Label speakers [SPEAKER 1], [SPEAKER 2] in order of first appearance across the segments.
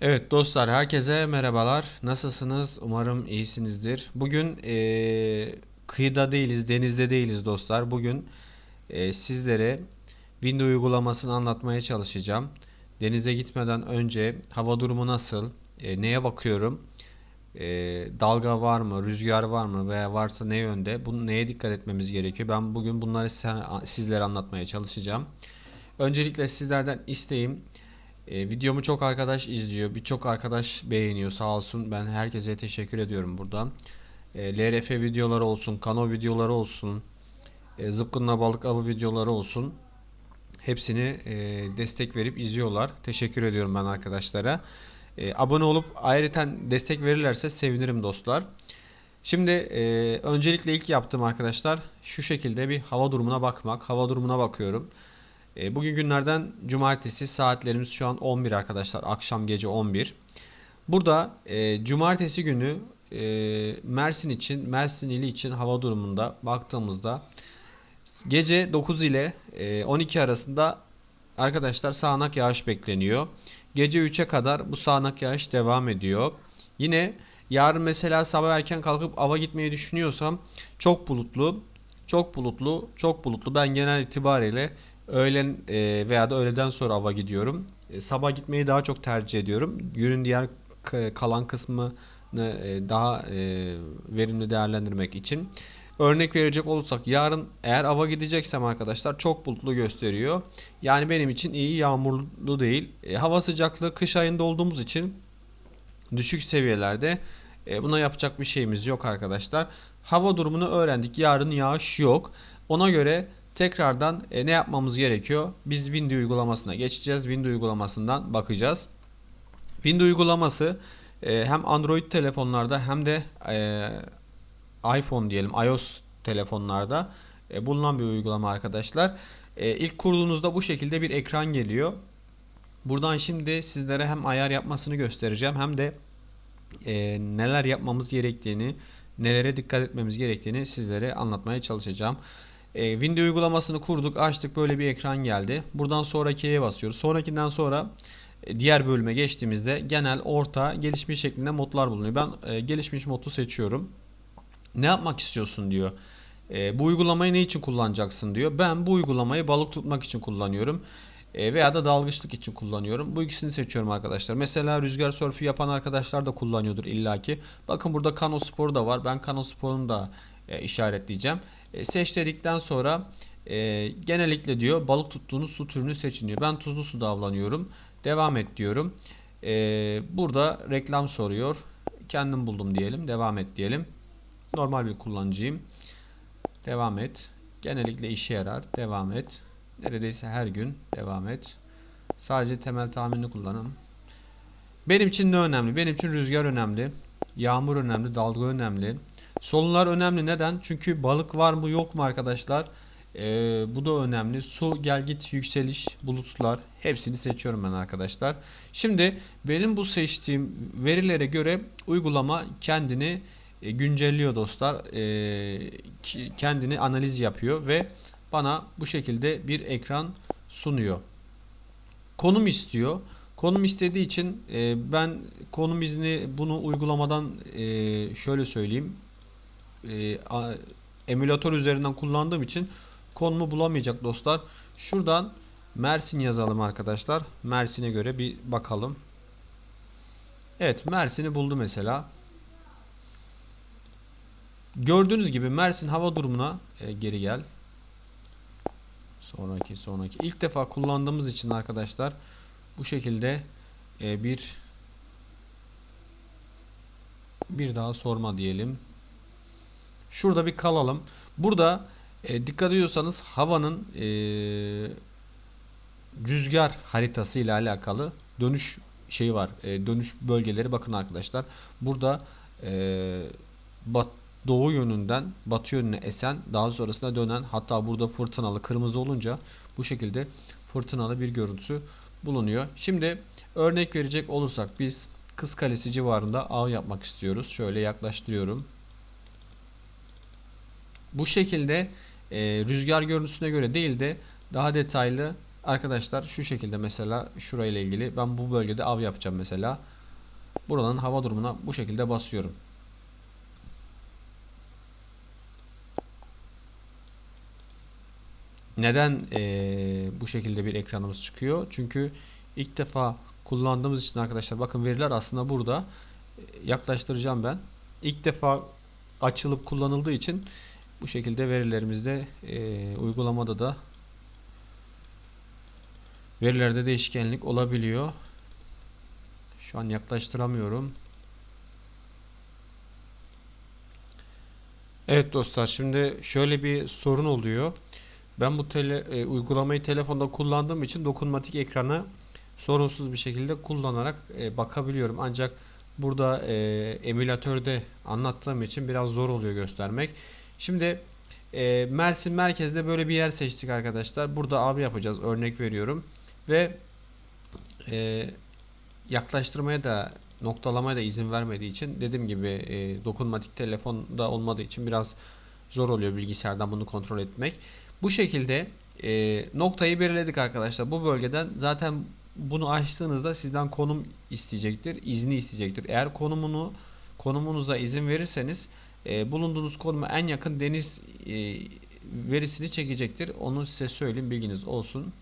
[SPEAKER 1] Evet dostlar herkese merhabalar. Nasılsınız? Umarım iyisinizdir. Bugün eee, kıyıda değiliz, denizde değiliz dostlar. Bugün eee, sizlere Windows uygulamasını anlatmaya çalışacağım. Denize gitmeden önce hava durumu nasıl? Eee, neye bakıyorum? Eee, dalga var mı? Rüzgar var mı? Veya varsa ne yönde? Bunu neye dikkat etmemiz gerekiyor? Ben bugün bunları sizlere anlatmaya çalışacağım. Öncelikle sizlerden isteğim e, videomu çok arkadaş izliyor. Birçok arkadaş beğeniyor sağ olsun. Ben herkese teşekkür ediyorum buradan. E, LRF videoları olsun, kano videoları olsun, e, zıpkınla balık avı videoları olsun. Hepsini e, destek verip izliyorlar. Teşekkür ediyorum ben arkadaşlara. E, abone olup ayrıca destek verirlerse sevinirim dostlar. Şimdi e, öncelikle ilk yaptığım arkadaşlar şu şekilde bir hava durumuna bakmak. Hava durumuna bakıyorum. E, bugün günlerden cumartesi saatlerimiz şu an 11 arkadaşlar. Akşam gece 11. Burada e, cumartesi günü e, Mersin için, Mersin ili için hava durumunda baktığımızda gece 9 ile e, 12 arasında arkadaşlar sağanak yağış bekleniyor. Gece 3'e kadar bu sağanak yağış devam ediyor. Yine yarın mesela sabah erken kalkıp ava gitmeyi düşünüyorsam çok bulutlu, çok bulutlu, çok bulutlu. Ben genel itibariyle öğlen e, veya da öğleden sonra ava gidiyorum. E, sabah gitmeyi daha çok tercih ediyorum. Günün diğer kalan kısmını e, daha e, verimli değerlendirmek için. Örnek verecek olursak yarın eğer ava gideceksem arkadaşlar çok bulutlu gösteriyor. Yani benim için iyi yağmurlu değil. E, hava sıcaklığı kış ayında olduğumuz için düşük seviyelerde. E, buna yapacak bir şeyimiz yok arkadaşlar. Hava durumunu öğrendik. Yarın yağış yok. Ona göre tekrardan e, ne yapmamız gerekiyor? Biz Windows uygulamasına geçeceğiz. Windows uygulamasından bakacağız. Windows uygulaması e, hem Android telefonlarda hem de e, iPhone diyelim iOS telefonlarda e, bulunan bir uygulama arkadaşlar. E, ilk kurduğunuzda bu şekilde bir ekran geliyor. Buradan şimdi sizlere hem ayar yapmasını göstereceğim hem de e, neler yapmamız gerektiğini, nelere dikkat etmemiz gerektiğini sizlere anlatmaya çalışacağım. E, Windows uygulamasını kurduk, açtık böyle bir ekran geldi. Buradan sonrakiye basıyoruz. Sonrakinden sonra e, diğer bölüme geçtiğimizde genel, orta, gelişmiş şeklinde modlar bulunuyor. Ben e, gelişmiş modu seçiyorum. Ne yapmak istiyorsun diyor. E, bu uygulamayı ne için kullanacaksın diyor. Ben bu uygulamayı balık tutmak için kullanıyorum. E, veya da dalgıçlık için kullanıyorum. Bu ikisini seçiyorum arkadaşlar. Mesela rüzgar sörfü yapan arkadaşlar da kullanıyordur illaki. Bakın burada kano sporu da var. Ben kano sporunu da e, işaretleyeceğim. E, seç sonra e, genellikle diyor balık tuttuğunuz su türünü seçin diyor. Ben tuzlu suda avlanıyorum. Devam et diyorum. E, burada reklam soruyor. Kendim buldum diyelim. Devam et diyelim. Normal bir kullanıcıyım. Devam et. Genellikle işe yarar. Devam et. Neredeyse her gün devam et. Sadece temel tahminini kullanın. Benim için ne önemli? Benim için rüzgar önemli. Yağmur önemli, dalga önemli. Solunlar önemli. Neden? Çünkü balık var mı yok mu arkadaşlar? Ee, bu da önemli. Su, gel git, yükseliş, bulutlar hepsini seçiyorum ben arkadaşlar. Şimdi benim bu seçtiğim verilere göre uygulama kendini e, güncelliyor dostlar. E, ki- kendini analiz yapıyor ve bana bu şekilde bir ekran sunuyor. Konum istiyor. Konum istediği için e, ben konum izni bunu uygulamadan e, şöyle söyleyeyim. E, a- emülatör üzerinden kullandığım için konumu bulamayacak dostlar. Şuradan Mersin yazalım arkadaşlar. Mersin'e göre bir bakalım. Evet Mersin'i buldu mesela. Gördüğünüz gibi Mersin hava durumuna e, geri gel. Sonraki sonraki. İlk defa kullandığımız için arkadaşlar bu şekilde e, bir bir daha sorma diyelim. Şurada bir kalalım. Burada e, dikkat ediyorsanız havanın e, rüzgar haritası ile alakalı dönüş şeyi var. E, dönüş bölgeleri bakın arkadaşlar. Burada e, bat, doğu yönünden batı yönüne esen daha sonrasında dönen hatta burada fırtınalı kırmızı olunca bu şekilde fırtınalı bir görüntüsü bulunuyor. Şimdi örnek verecek olursak biz Kız Kalesi civarında av yapmak istiyoruz. Şöyle yaklaştırıyorum. Bu şekilde e, rüzgar görüntüsüne göre değil de daha detaylı Arkadaşlar şu şekilde mesela şurayla ilgili ben bu bölgede av yapacağım mesela. Buranın hava durumuna bu şekilde basıyorum. Neden eee, bu şekilde bir ekranımız çıkıyor? Çünkü ilk defa kullandığımız için arkadaşlar bakın veriler aslında burada E, yaklaştıracağım ben. İlk defa açılıp kullanıldığı için bu şekilde verilerimizde eee, uygulamada da verilerde değişkenlik olabiliyor. Şu an yaklaştıramıyorum. Evet dostlar şimdi şöyle bir sorun oluyor. Ben bu tele, e, uygulamayı telefonda kullandığım için dokunmatik ekranı sorunsuz bir şekilde kullanarak e, bakabiliyorum. Ancak burada e, emülatörde anlattığım için biraz zor oluyor göstermek. Şimdi e, Mersin merkezde böyle bir yer seçtik arkadaşlar. Burada abi yapacağız örnek veriyorum. Ve e, yaklaştırmaya da noktalamaya da izin vermediği için dediğim gibi e, dokunmatik telefonda olmadığı için biraz zor oluyor bilgisayardan bunu kontrol etmek. Bu şekilde e, noktayı belirledik arkadaşlar. Bu bölgeden zaten bunu açtığınızda sizden konum isteyecektir, izni isteyecektir. Eğer konumunu konumunuza izin verirseniz e, bulunduğunuz konuma en yakın deniz e, verisini çekecektir. Onu size söyleyeyim bilginiz olsun.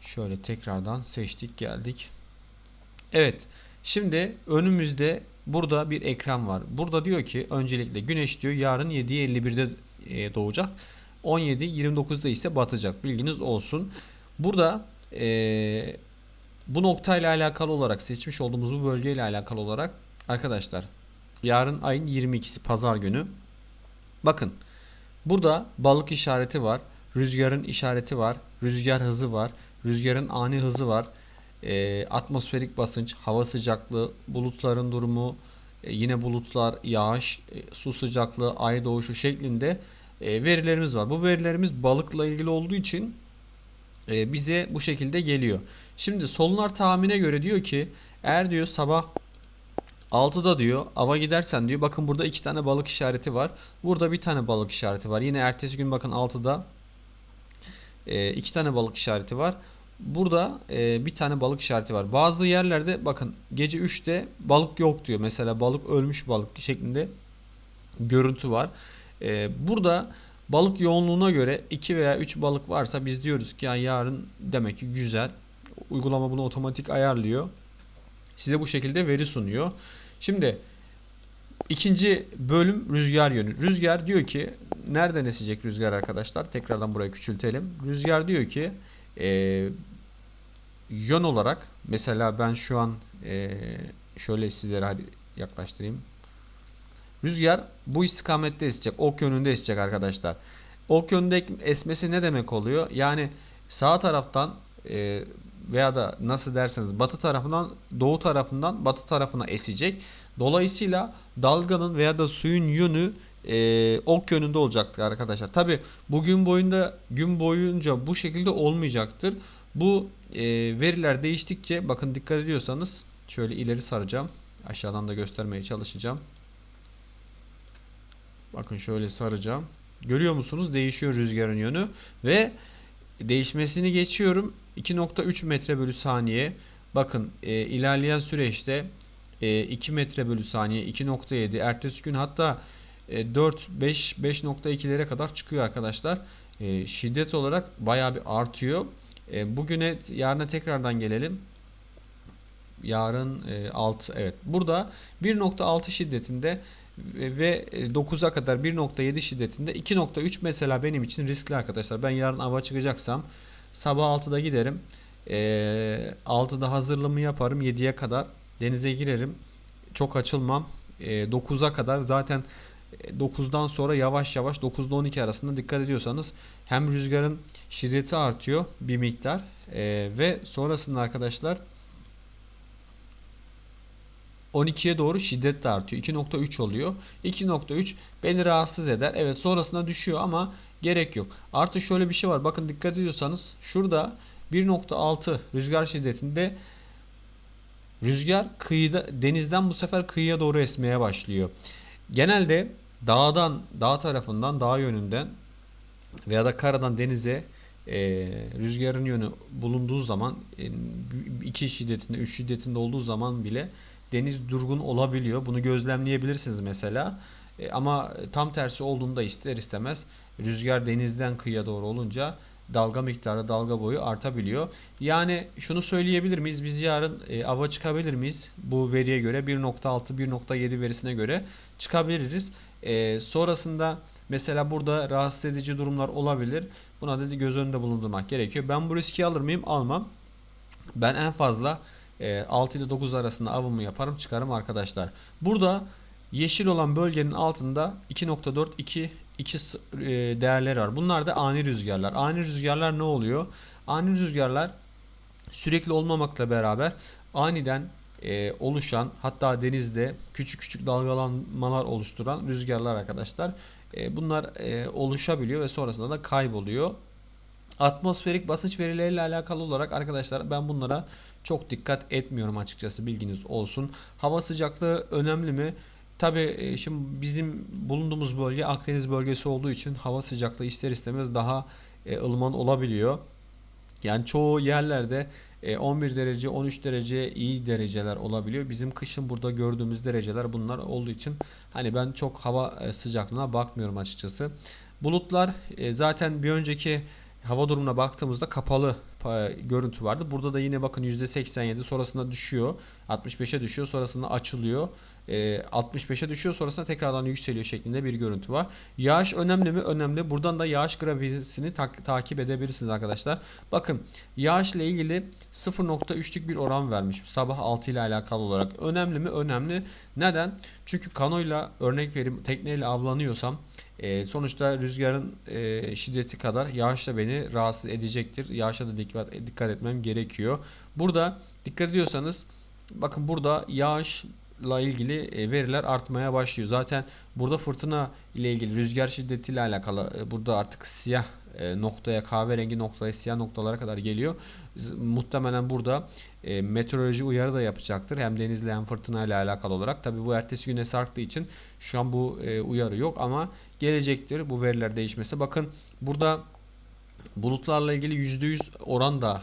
[SPEAKER 1] Şöyle tekrardan seçtik geldik. Evet. Şimdi önümüzde burada bir ekran var. Burada diyor ki öncelikle güneş diyor yarın 7.51'de e, doğacak. 17.29'da ise batacak. Bilginiz olsun. Burada e, bu noktayla alakalı olarak seçmiş olduğumuz bu bölgeyle alakalı olarak arkadaşlar yarın ayın 22'si pazar günü. Bakın burada balık işareti var. Rüzgarın işareti var. Rüzgar hızı var. Rüzgarın ani hızı var. E, atmosferik basınç, hava sıcaklığı, bulutların durumu, e, yine bulutlar, yağış, e, su sıcaklığı, ay doğuşu şeklinde e, verilerimiz var. Bu verilerimiz balıkla ilgili olduğu için e, bize bu şekilde geliyor. Şimdi Solunar tahmine göre diyor ki eğer diyor sabah 6'da diyor ava gidersen diyor bakın burada iki tane balık işareti var. Burada bir tane balık işareti var. Yine ertesi gün bakın 6'da e, iki tane balık işareti var. Burada e, bir tane balık işareti var. Bazı yerlerde bakın gece 3'te balık yok diyor. Mesela balık ölmüş balık şeklinde görüntü var. E, burada balık yoğunluğuna göre 2 veya 3 balık varsa biz diyoruz ki ya yarın demek ki güzel. Uygulama bunu otomatik ayarlıyor. Size bu şekilde veri sunuyor. Şimdi ikinci bölüm rüzgar yönü. Rüzgar diyor ki nereden esecek rüzgar arkadaşlar? Tekrardan burayı küçültelim. Rüzgar diyor ki e, yön olarak mesela ben şu an e, şöyle sizlere yaklaştırayım. Rüzgar bu istikamette esecek. Ok yönünde esecek arkadaşlar. Ok yönünde esmesi ne demek oluyor? Yani sağ taraftan e, veya da nasıl derseniz batı tarafından doğu tarafından batı tarafına esecek. Dolayısıyla dalganın veya da suyun yönü e, ok yönünde olacaktır arkadaşlar. Tabi bugün boyunda gün boyunca bu şekilde olmayacaktır. Bu e, veriler değiştikçe bakın dikkat ediyorsanız şöyle ileri saracağım. Aşağıdan da göstermeye çalışacağım. Bakın şöyle saracağım. Görüyor musunuz? Değişiyor rüzgarın yönü ve değişmesini geçiyorum. 2.3 metre bölü saniye. Bakın e, ilerleyen süreçte e, 2 metre bölü saniye 2.7 ertesi gün hatta e, 4 5 5.2'lere kadar çıkıyor arkadaşlar. E, şiddet olarak bayağı bir artıyor. E, bugüne yarına tekrardan gelelim. Yarın e, 6 evet. Burada 1.6 şiddetinde ve 9'a kadar 1.7 şiddetinde 2.3 mesela benim için riskli arkadaşlar. Ben yarın ava çıkacaksam sabah 6'da giderim. E, 6'da hazırlığımı yaparım 7'ye kadar denize girerim. Çok açılmam. E, 9'a kadar zaten 9'dan sonra yavaş yavaş 9'da 12 arasında dikkat ediyorsanız hem rüzgarın şiddeti artıyor bir miktar e, ve sonrasında arkadaşlar 12'ye doğru şiddet de artıyor. 2.3 oluyor. 2.3 beni rahatsız eder. Evet sonrasında düşüyor ama gerek yok. Artı şöyle bir şey var. Bakın dikkat ediyorsanız şurada 1.6 rüzgar şiddetinde rüzgar kıyıda denizden bu sefer kıyıya doğru esmeye başlıyor. Genelde dağdan, dağ tarafından, dağ yönünden veya da karadan denize e, rüzgarın yönü bulunduğu zaman e, iki şiddetinde, üç şiddetinde olduğu zaman bile deniz durgun olabiliyor. Bunu gözlemleyebilirsiniz mesela. E, ama tam tersi olduğunda ister istemez rüzgar denizden kıyıya doğru olunca dalga miktarı, dalga boyu artabiliyor. Yani şunu söyleyebilir miyiz? Biz yarın e, ava çıkabilir miyiz? Bu veriye göre 1.6, 1.7 verisine göre çıkabiliriz. E, sonrasında mesela burada rahatsız edici durumlar olabilir. Buna dedi göz önünde bulundurmak gerekiyor. Ben bu riski alır mıyım? Almam. Ben en fazla e, 6 ile 9 arasında avımı yaparım çıkarım arkadaşlar. Burada yeşil olan bölgenin altında 2.4 2 2 değerleri var. Bunlar da ani rüzgarlar. Ani rüzgarlar ne oluyor? Ani rüzgarlar sürekli olmamakla beraber aniden e, oluşan hatta denizde küçük küçük dalgalanmalar oluşturan rüzgarlar arkadaşlar. E, bunlar e, oluşabiliyor ve sonrasında da kayboluyor. Atmosferik basınç verileriyle alakalı olarak arkadaşlar ben bunlara çok dikkat etmiyorum açıkçası bilginiz olsun. Hava sıcaklığı önemli mi? Tabi şimdi bizim bulunduğumuz bölge Akdeniz bölgesi olduğu için hava sıcaklığı ister istemez daha e, ılıman olabiliyor. Yani çoğu yerlerde 11 derece 13 derece iyi dereceler olabiliyor. Bizim kışın burada gördüğümüz dereceler bunlar olduğu için hani ben çok hava e, sıcaklığına bakmıyorum açıkçası. Bulutlar e, zaten bir önceki hava durumuna baktığımızda kapalı görüntü vardı. Burada da yine bakın %87 sonrasında düşüyor. 65'e düşüyor sonrasında açılıyor. 65'e düşüyor sonrasında tekrardan yükseliyor şeklinde bir görüntü var. Yağış önemli mi? Önemli. Buradan da yağış grafiğini ta- takip edebilirsiniz arkadaşlar. Bakın yağış ile ilgili 0.3'lük bir oran vermiş. Sabah 6 ile alakalı olarak. Önemli mi? Önemli. Neden? Çünkü kanoyla örnek vereyim tekneyle avlanıyorsam e, sonuçta rüzgarın e, şiddeti kadar yağış da beni rahatsız edecektir. Yağışa da dikkat, dikkat etmem gerekiyor. Burada dikkat ediyorsanız bakın burada yağış ile ilgili e, veriler artmaya başlıyor. Zaten burada fırtına ile ilgili rüzgar şiddetiyle alakalı e, burada artık siyah e, noktaya kahverengi noktaya siyah noktalara kadar geliyor. Muhtemelen burada meteoroloji uyarı da yapacaktır. Hem denizle hem fırtına ile alakalı olarak. Tabi bu ertesi güne sarktığı için şu an bu uyarı yok ama gelecektir bu veriler değişmesi. Bakın burada bulutlarla ilgili %100 oran da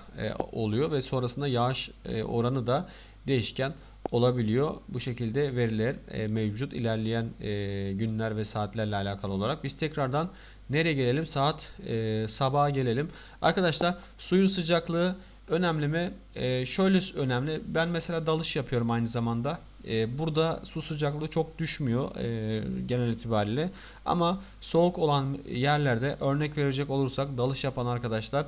[SPEAKER 1] oluyor ve sonrasında yağış oranı da değişken olabiliyor. Bu şekilde veriler e, mevcut ilerleyen e, günler ve saatlerle alakalı olarak. Biz tekrardan nereye gelelim? Saat e, sabaha gelelim. Arkadaşlar suyun sıcaklığı önemli mi? E, şöyle önemli. Ben mesela dalış yapıyorum aynı zamanda. E, burada su sıcaklığı çok düşmüyor e, genel itibariyle. Ama soğuk olan yerlerde örnek verecek olursak dalış yapan arkadaşlar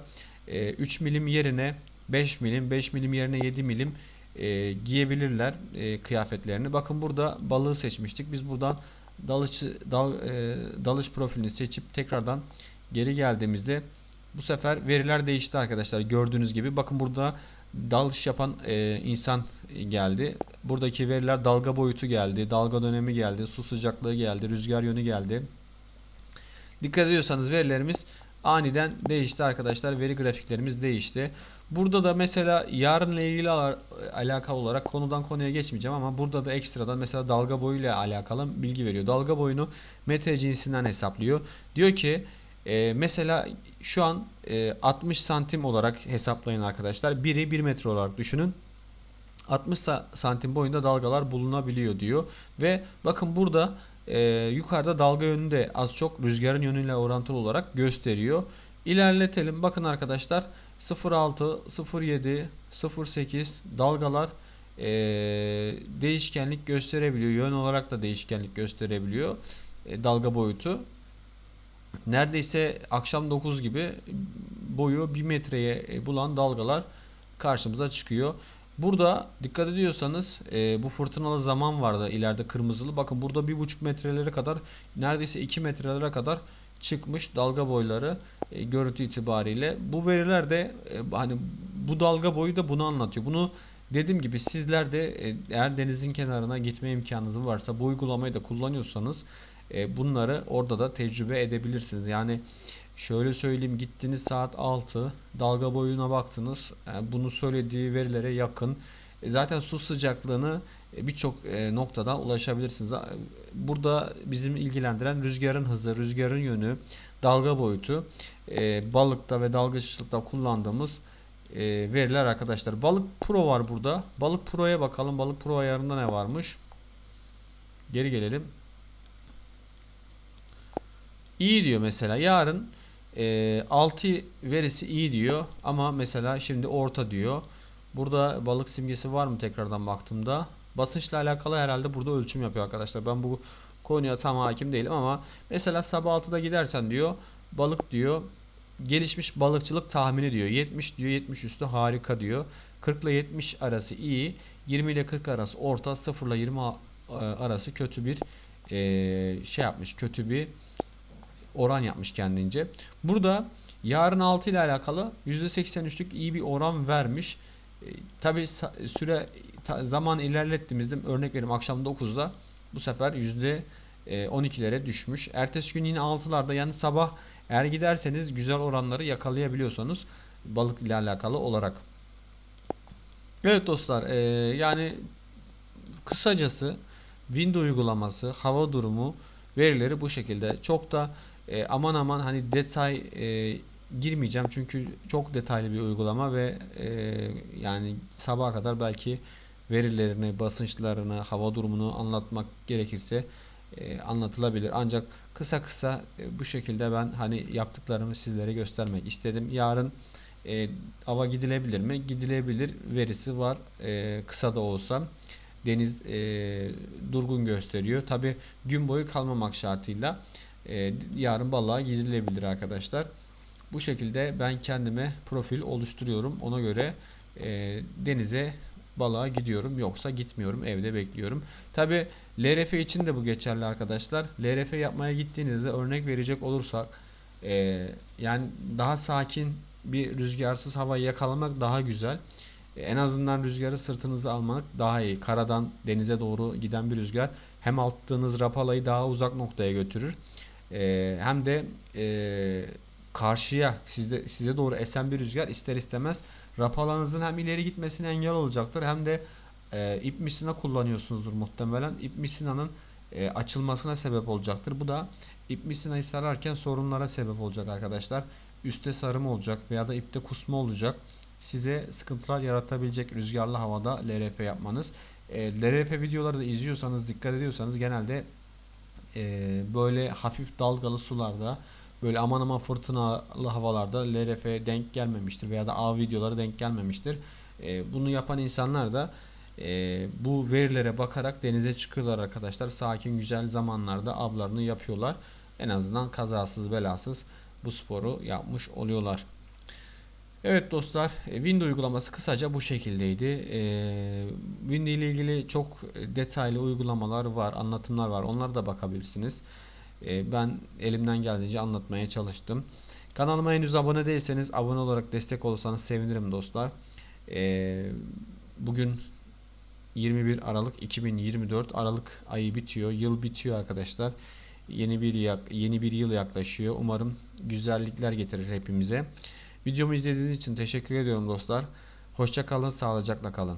[SPEAKER 1] e, 3 milim yerine 5 milim, 5 milim yerine 7 milim e, giyebilirler e, kıyafetlerini. Bakın burada balığı seçmiştik. Biz buradan dalış dal, e, dalış profilini seçip tekrardan geri geldiğimizde bu sefer veriler değişti arkadaşlar. Gördüğünüz gibi bakın burada dalış yapan e, insan geldi. Buradaki veriler dalga boyutu geldi, dalga dönemi geldi, su sıcaklığı geldi, rüzgar yönü geldi. Dikkat ediyorsanız verilerimiz aniden değişti arkadaşlar. Veri grafiklerimiz değişti. Burada da mesela yarınla ilgili alakalı olarak konudan konuya geçmeyeceğim ama burada da ekstradan mesela dalga boyu ile alakalı bilgi veriyor. Dalga boyunu metre cinsinden hesaplıyor. Diyor ki e, mesela şu an e, 60 santim olarak hesaplayın arkadaşlar. Biri 1 metre olarak düşünün. 60 santim boyunda dalgalar bulunabiliyor diyor. Ve bakın burada e, yukarıda dalga yönünü de az çok rüzgarın yönüyle orantılı olarak gösteriyor. İlerletelim. Bakın arkadaşlar 06, 07, 08 dalgalar e, değişkenlik gösterebiliyor. Yön olarak da değişkenlik gösterebiliyor. E, dalga boyutu. Neredeyse akşam 9 gibi boyu 1 metreye e, bulan dalgalar karşımıza çıkıyor. Burada dikkat ediyorsanız e, bu fırtınalı zaman vardı ileride kırmızılı. Bakın burada 1,5 metrelere kadar neredeyse 2 metrelere kadar çıkmış dalga boyları e, görüntü itibariyle. Bu veriler de e, hani bu dalga boyu da bunu anlatıyor. Bunu dediğim gibi sizler de e, eğer denizin kenarına gitme imkanınız varsa bu uygulamayı da kullanıyorsanız e, bunları orada da tecrübe edebilirsiniz. Yani şöyle söyleyeyim gittiniz saat 6 dalga boyuna baktınız. E, bunu söylediği verilere yakın. E, zaten su sıcaklığını e, birçok noktadan ulaşabilirsiniz. Burada bizim ilgilendiren rüzgarın hızı, rüzgarın yönü, dalga boyutu balıkta ve dalgıçlıkta kullandığımız veriler arkadaşlar. Balık Pro var burada. Balık Pro'ya bakalım. Balık Pro ayarında ne varmış? Geri gelelim. İyi diyor mesela. Yarın e, 6 verisi iyi diyor ama mesela şimdi orta diyor. Burada balık simgesi var mı tekrardan baktığımda? Basınçla alakalı herhalde burada ölçüm yapıyor arkadaşlar. Ben bu konuya tam hakim değilim ama mesela sabah 6'da gidersen diyor balık diyor gelişmiş balıkçılık tahmini diyor. 70 diyor 70 üstü harika diyor. 40 ile 70 arası iyi. 20 ile 40 arası orta. 0 ile 20 a- arası kötü bir e, şey yapmış. Kötü bir oran yapmış kendince. Burada yarın 6 ile alakalı %83'lük iyi bir oran vermiş. E, Tabi süre zaman ilerlettiğimizde örnek verim akşam 9'da bu sefer yüzde e, %12'lere düşmüş. Ertesi gün yine 6'larda yani sabah eğer giderseniz güzel oranları yakalayabiliyorsanız balık ile alakalı olarak. Evet dostlar e, yani kısacası Windows uygulaması, hava durumu verileri bu şekilde. Çok da e, aman aman hani detay e, girmeyeceğim çünkü çok detaylı bir uygulama ve e, yani sabaha kadar belki verilerini, basınçlarını, hava durumunu anlatmak gerekirse e, anlatılabilir. Ancak kısa kısa e, bu şekilde ben hani yaptıklarımı sizlere göstermek istedim. Yarın e, ava gidilebilir mi? Gidilebilir verisi var. E, kısa da olsa deniz e, durgun gösteriyor. Tabi gün boyu kalmamak şartıyla e, yarın balığa gidilebilir arkadaşlar. Bu şekilde ben kendime profil oluşturuyorum. Ona göre e, denize balığa gidiyorum. Yoksa gitmiyorum. Evde bekliyorum. Tabi LRF için de bu geçerli arkadaşlar. LRF yapmaya gittiğinizde örnek verecek olursak e, yani daha sakin bir rüzgarsız havayı yakalamak daha güzel. E, En azından rüzgarı sırtınıza almak daha iyi. Karadan denize doğru giden bir rüzgar hem attığınız rapalayı daha uzak noktaya götürür. E, hem de e, karşıya size, size doğru esen bir rüzgar ister istemez rapalarınızın hem ileri gitmesine engel olacaktır hem de e, ip misina kullanıyorsunuzdur muhtemelen. İp misinanın e, açılmasına sebep olacaktır. Bu da ip misinayı sararken sorunlara sebep olacak arkadaşlar. Üste sarım olacak veya da ipte kusma olacak. Size sıkıntılar yaratabilecek rüzgarlı havada LRF yapmanız. E, LRF videoları da izliyorsanız, dikkat ediyorsanız genelde e, böyle hafif dalgalı sularda böyle aman aman fırtınalı havalarda LRF denk gelmemiştir veya da av videoları denk gelmemiştir. E, bunu yapan insanlar da e, bu verilere bakarak denize çıkıyorlar arkadaşlar. Sakin güzel zamanlarda avlarını yapıyorlar. En azından kazasız belasız bu sporu yapmış oluyorlar. Evet dostlar, e, Windows uygulaması kısaca bu şekildeydi. E, Windows ile ilgili çok detaylı uygulamalar var, anlatımlar var. Onlara da bakabilirsiniz. E, ben elimden geldiğince anlatmaya çalıştım. Kanalıma henüz abone değilseniz abone olarak destek olursanız sevinirim dostlar. E, bugün 21 Aralık 2024 Aralık ayı bitiyor. Yıl bitiyor arkadaşlar. Yeni bir yeni bir yıl yaklaşıyor. Umarım güzellikler getirir hepimize. Videomu izlediğiniz için teşekkür ediyorum dostlar. Hoşça kalın, sağlıcakla kalın.